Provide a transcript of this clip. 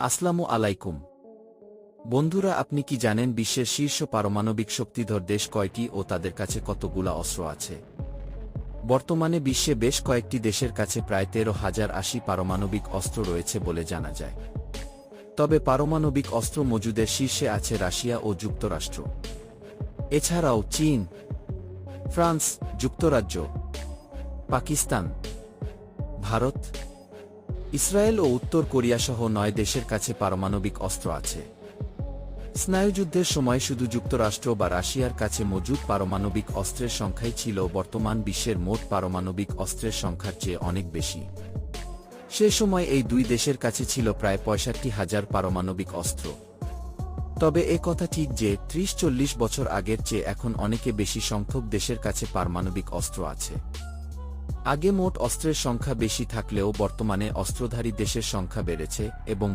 আসসালামু আলাইকুম। বন্ধুরা, আপনি কি জানেন বিশ্বের শীর্ষ পারমাণবিক শক্তিধর দেশ কয়টি ও তাদের কাছে কতগুলা অস্ত্র আছে? বর্তমানে বিশ্বে বেশ কয়েকটি দেশের কাছে প্রায় তেরো হাজার আশি পারমাণবিক অস্ত্র রয়েছে বলে জানা যায়। তবে পারমাণবিক অস্ত্র মজুদের শীর্ষে আছে রাশিয়া ও যুক্তরাষ্ট্র। এছাড়াও চীন, ফ্রান্স, যুক্তরাজ্য, পাকিস্তান, ভারত ইসরায়েল ও উত্তর কোরিয়া সহ নয় দেশের কাছে পারমাণবিক অস্ত্র আছে। স্নায়ুযুদ্ধের সময় শুধু যুক্তরাষ্ট্র বা রাশিয়ার কাছে মজুদ পারমাণবিক অস্ত্রের সংখ্যাই ছিল বর্তমান বিশ্বের মোট পারমাণবিক অস্ত্রের সংখ্যার চেয়ে অনেক বেশি। সে সময় এই দুই দেশের কাছে ছিল প্রায় পঁয়ষট্টি হাজার পারমাণবিক অস্ত্র। তবে এ কথা ঠিক যে ত্রিশ চল্লিশ বছর আগের চেয়ে এখন অনেকে বেশি সংখ্যক দেশের কাছে পারমাণবিক অস্ত্র আছে। আগে মোট অস্ত্রের সংখ্যা বেশি থাকলেও বর্তমানে অস্ত্রধারী দেশের সংখ্যা বেড়েছে এবং